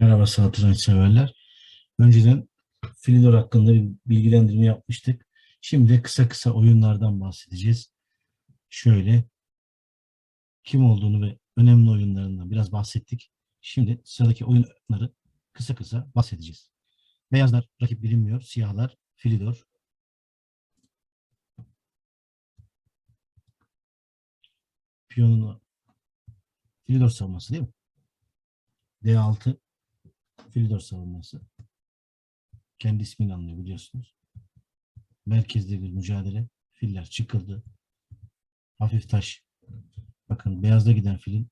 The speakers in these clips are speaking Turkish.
Merhaba satranç severler. Önceden Filidor hakkında bir bilgilendirme yapmıştık. Şimdi kısa kısa oyunlardan bahsedeceğiz. Şöyle kim olduğunu ve önemli oyunlarından biraz bahsettik. Şimdi sıradaki oyunları kısa kısa bahsedeceğiz. Beyazlar rakip bilinmiyor. Siyahlar Filidor. Piyonunu Filidor savunması değil mi? D6 Filidor savunması. Kendi ismini anlıyor biliyorsunuz. Merkezde bir mücadele. Filler çıkıldı. Hafif taş. Bakın beyazda giden filin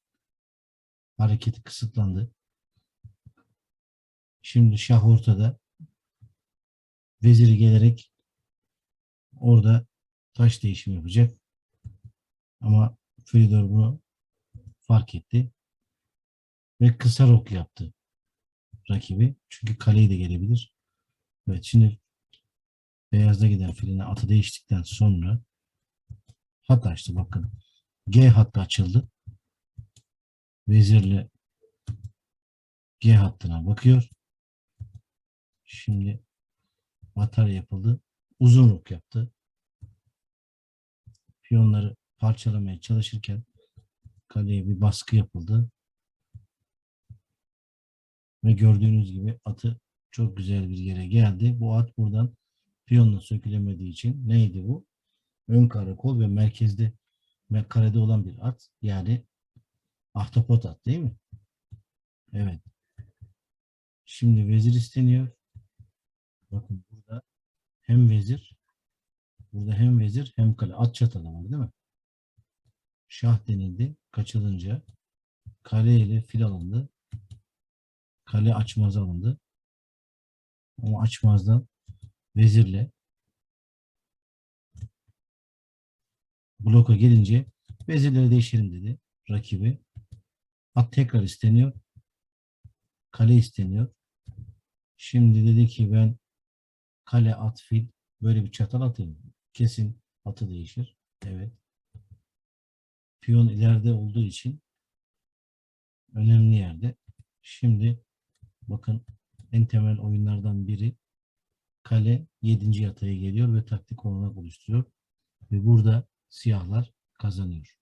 hareketi kısıtlandı. Şimdi şah ortada. Veziri gelerek orada taş değişimi yapacak. Ama Filidor bunu fark etti. Ve kısa rok yaptı rakibi. Çünkü kaleyi de gelebilir. Evet şimdi beyazda giden filine atı değiştikten sonra hat açtı bakın. G hattı açıldı. Vezirle G hattına bakıyor. Şimdi atar yapıldı. Uzun rok yaptı. Piyonları parçalamaya çalışırken kaleye bir baskı yapıldı. Ve gördüğünüz gibi atı çok güzel bir yere geldi. Bu at buradan piyonla sökülemediği için neydi bu? Ön karakol ve merkezde karede olan bir at. Yani ahtapot at değil mi? Evet. Şimdi vezir isteniyor. Bakın burada hem vezir burada hem vezir hem kale. At çatalı var değil mi? Şah denildi. Kaçılınca kale ile fil alındı. Kale açmaz alındı. Ama açmazdan vezirle bloka gelince vezirleri değiştirin dedi rakibi. At tekrar isteniyor. Kale isteniyor. Şimdi dedi ki ben kale at fil böyle bir çatal atayım. Kesin atı değişir. Evet. Piyon ileride olduğu için önemli yerde. Şimdi bakın en temel oyunlardan biri kale 7. yataya geliyor ve taktik olarak oluşturuyor. Ve burada siyahlar kazanıyor.